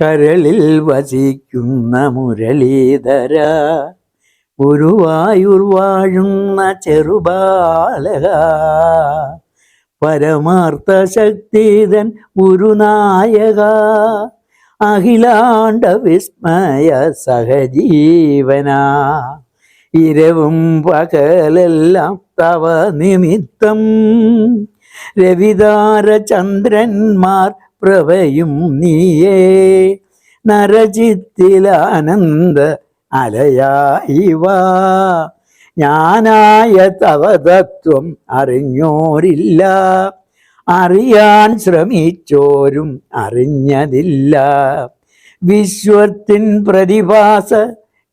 കരളിൽ വസിക്കുന്ന മുരളീധര ഗുരുവായൂർ വാഴുന്ന ചെറുബാലക. പരമാർത്ഥ ശക്തിതൻ ഗുരുനായക അഖിലാണ്ട വിസ്മയ സഹജീവന. ഇരവും പകലെല്ലാം തവ നിമിത്തം രവിതാര ചന്ദ്രന്മാർ പ്രഭയും നീയേ. നരചിത്തിലാനന്ദ അലയായിവാ. ഞാനായ തവതത്വം അറിഞ്ഞോരില്ല. അറിയാൻ ശ്രമിച്ചോരും അറിഞ്ഞതില്ല. വിശ്വത്തിൻ പ്രതിഭാസ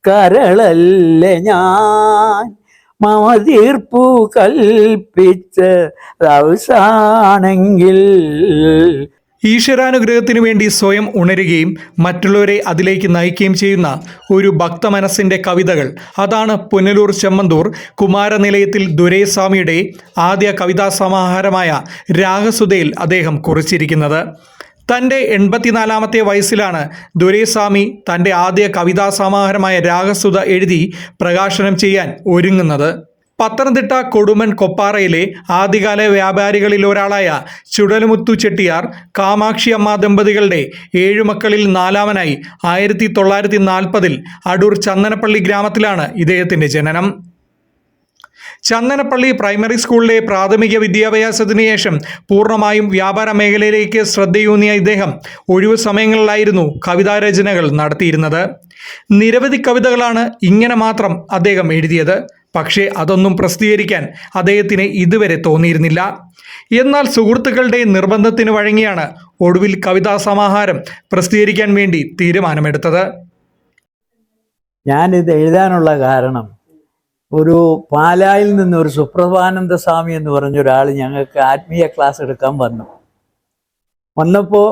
കരളല്ല ഞാൻ. മമ തീർപ്പു കൽപ്പിച്ച് റൗസാണെങ്കിൽ ഈശ്വരാനുഗ്രഹത്തിനു വേണ്ടി സ്വയം ഉണരുകയും മറ്റുള്ളവരെ അതിലേക്ക് നയിക്കുകയും ചെയ്യുന്ന ഒരു ഭക്തമനസ്സിന്റെ കവിതകൾ. അതാണ് പുനലൂർ ചെമ്മന്തൂർ. കുമാരനിലയത്തിൽ ദുരൈസ്വാമിയുടെ ആദ്യ കവിതാ സമാഹാരമായ രാഗസുധയിൽ അദ്ദേഹം കുറിച്ചിരിക്കുന്നത്. തന്റെ എൺപത്തിനാലാമത്തെ വയസ്സിലാണ് ദുരൈസ്വാമി തന്റെ ആദ്യ കവിതാ സമാഹാരമായ രാഗസുധ എഴുതി പ്രകാശനം ചെയ്യാൻ ഒരുങ്ങുന്നത്. പത്തനംതിട്ട കൊടുമൻ കൊപ്പാറയിലെ ആദ്യകാല വ്യാപാരികളിൽ ഒരാളായ ചുടലുമുത്തു ചെട്ടിയാർ കാമാക്ഷി അമ്മ ദമ്പതികളുടെ ഏഴു മക്കളിൽ നാലാമനായി ആയിരത്തി തൊള്ളായിരത്തി നാൽപ്പതിൽ അടൂർ ചന്ദനപ്പള്ളി ഗ്രാമത്തിലാണ് ഇദ്ദേഹത്തിന്റെ ജനനം. ചന്ദനപ്പള്ളി പ്രൈമറി സ്കൂളിലെ പ്രാഥമിക വിദ്യാഭ്യാസത്തിന് ശേഷം പൂർണമായും വ്യാപാര മേഖലയിലേക്ക് ശ്രദ്ധയൂന്നിയ ഇദ്ദേഹം ഒഴിവു സമയങ്ങളിലായിരുന്നു കവിതാരചനകൾ നടത്തിയിരുന്നത്. നിരവധി കവിതകളാണ് ഇങ്ങനെ മാത്രം അദ്ദേഹം എഴുതിയത്. പക്ഷേ അതൊന്നും പ്രസിദ്ധീകരിക്കാൻ അദ്ദേഹത്തിന് ഇതുവരെ തോന്നിയിരുന്നില്ല. എന്നാൽ സുഹൃത്തുക്കളുടെ നിർബന്ധത്തിന് വഴങ്ങിയാണ് ഒടുവിൽ കവിതാ സമാഹാരം പ്രസിദ്ധീകരിക്കാൻ വേണ്ടി തീരുമാനമെടുത്തത്. ഇത് എഴുതാനുള്ള കാരണം ഒരു പാലായിൽ നിന്ന് ഒരു സുപ്രഭാനന്ദ സ്വാമി എന്ന് പറഞ്ഞ ഒരാൾ ഞങ്ങൾക്ക് ആത്മീയ ക്ലാസ് എടുക്കാൻ വന്നു. വന്നപ്പോൾ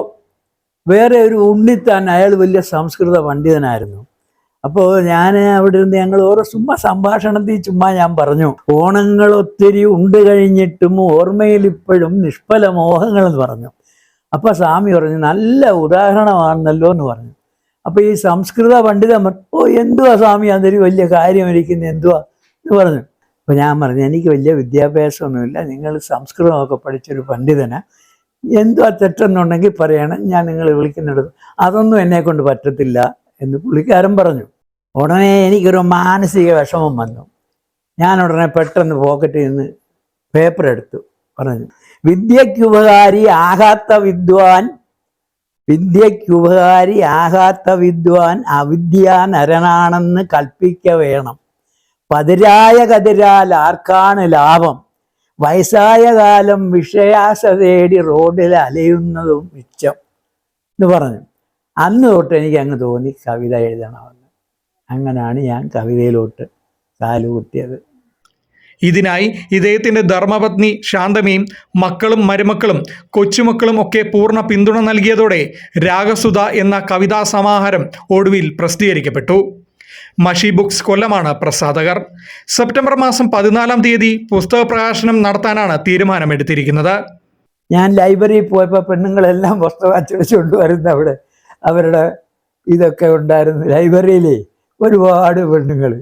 വേറെ ഒരു ഉണ്ണിത്താൻ അയാൾ വലിയ സംസ്കൃത പണ്ഡിതനായിരുന്നു. അപ്പോൾ ഞാൻ അവിടെ ഇരുന്ന് ഞങ്ങൾ ഓരോ ചുമ്മാ സംഭാഷണത്തിൽ ചുമ്മാ ഞാൻ പറഞ്ഞു. ഓണങ്ങൾ ഒത്തിരി ഉണ്ട് കഴിഞ്ഞിട്ടും ഓർമ്മയിൽ ഇപ്പോഴും നിഷ്ഫല മോഹങ്ങൾ എന്ന് പറഞ്ഞു. അപ്പോൾ സ്വാമി പറഞ്ഞു നല്ല ഉദാഹരണമാണെന്നല്ലോ എന്ന് പറഞ്ഞു. അപ്പോൾ ഈ സംസ്കൃത പണ്ഡിതൻ ഓ എന്തുവാ സ്വാമി അതൊരു വലിയ കാര്യം ഇരിക്കുന്നത് എന്തുവാ? എന്ന് പറഞ്ഞു. അപ്പോൾ ഞാൻ പറഞ്ഞു എനിക്ക് വലിയ വിദ്യാഭ്യാസമൊന്നുമില്ല. നിങ്ങൾ സംസ്കൃതമൊക്കെ പഠിച്ചൊരു പണ്ഡിതനാ. എന്തുവാ തെറ്റെന്നുണ്ടെങ്കിൽ പറയണം. ഞാൻ നിങ്ങളെ വിളിക്കുന്നിടത്ത്. അതൊന്നും എന്നെ കൊണ്ട് പറ്റത്തില്ല. എന്ന് പുള്ളിക്കാരൻ പറഞ്ഞു. ഉടനെ എനിക്കൊരു മാനസിക വിഷമം വന്നു. ഞാൻ ഉടനെ പെട്ടെന്ന് പോക്കറ്റിൽ നിന്ന് പേപ്പർ എടുത്തു. പറഞ്ഞു വിദ്യയ്ക്കുപകാരി ആകാത്ത വിദ്വാൻ വിദ്യയ്ക്കുപകാരി ആകാത്ത വിദ്വാൻ അവിദ്യാ നരനാണെന്ന് കൽപ്പിക്ക വേണം. പതിരായ കതിരാൽ ആർക്കാണ് ലാഭം? വയസ്സായ കാലം വിഷയാസ തേടി റോഡിൽ അലയുന്നതും മിച്ചം. എന്ന് പറഞ്ഞു. അന്ന് തൊട്ട് എനിക്ക് അങ്ങ് തോന്നി കവിത എഴുതണമെന്ന് അങ്ങനെയാണ് ഞാൻ കവിതയിലോട്ട് കാലുകുത്തിയത് ഇതിനായി ഇദ്ദേഹത്തിന്റെ ധർമ്മപത്നി ശാന്തമയും മക്കളും മരുമക്കളും കൊച്ചുമക്കളും ഒക്കെ പൂർണ പിന്തുണ നൽകിയതോടെ രാഗസുധ എന്ന കവിതാ സമാഹാരം ഒടുവിൽ പ്രസിദ്ധീകരിക്കപ്പെട്ടു. മഷി ബുക്സ് കൊല്ലമാണ് പ്രസാധകർ. സെപ്റ്റംബർ മാസം പതിനാലാം തീയതി പുസ്തക പ്രകാശനം നടത്താനാണ് തീരുമാനമെടുത്തിരിക്കുന്നത്. ഞാൻ ലൈബ്രറിയിൽ പോയപ്പോൾ പെണ്ണുങ്ങളെല്ലാം പുസ്തകം അച്ചടിച്ചുകൊണ്ട് വരുന്ന അവിടെ അവരുടെ ഇതൊക്കെ ഉണ്ടായിരുന്നു ലൈബ്രറിയിലേ. ഒരുപാട് പെണ്ണുങ്ങൾ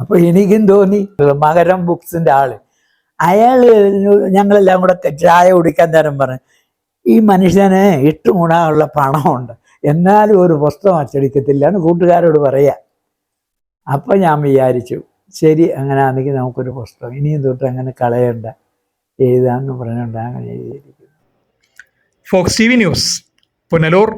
അപ്പോൾ എനിക്കും തോന്നി മകരം ബുക്സിന്റെ ആൾ. അയാൾ ഞങ്ങളെല്ലാം കൂടെ ചായ കുടിക്കാൻ നേരം പറഞ്ഞു ഈ മനുഷ്യന് ഇട്ടുമുണാനുള്ള പണമുണ്ട്. എന്നാലും ഒരു പുസ്തകം അച്ചടിക്കത്തില്ല എന്ന് കൂട്ടുകാരോട് പറയാ. അപ്പം ഞാൻ വിചാരിച്ചു ശരി അങ്ങനെ ആണെങ്കിൽ നമുക്കൊരു പുസ്തകം. ഇനിയും തൊട്ട് അങ്ങനെ കളയണ്ട. എഴുതാമെന്ന് പറഞ്ഞുകൊണ്ട് അങ്ങനെ എഴുതിയിരിക്കുന്നു. Fox T V news Punalur.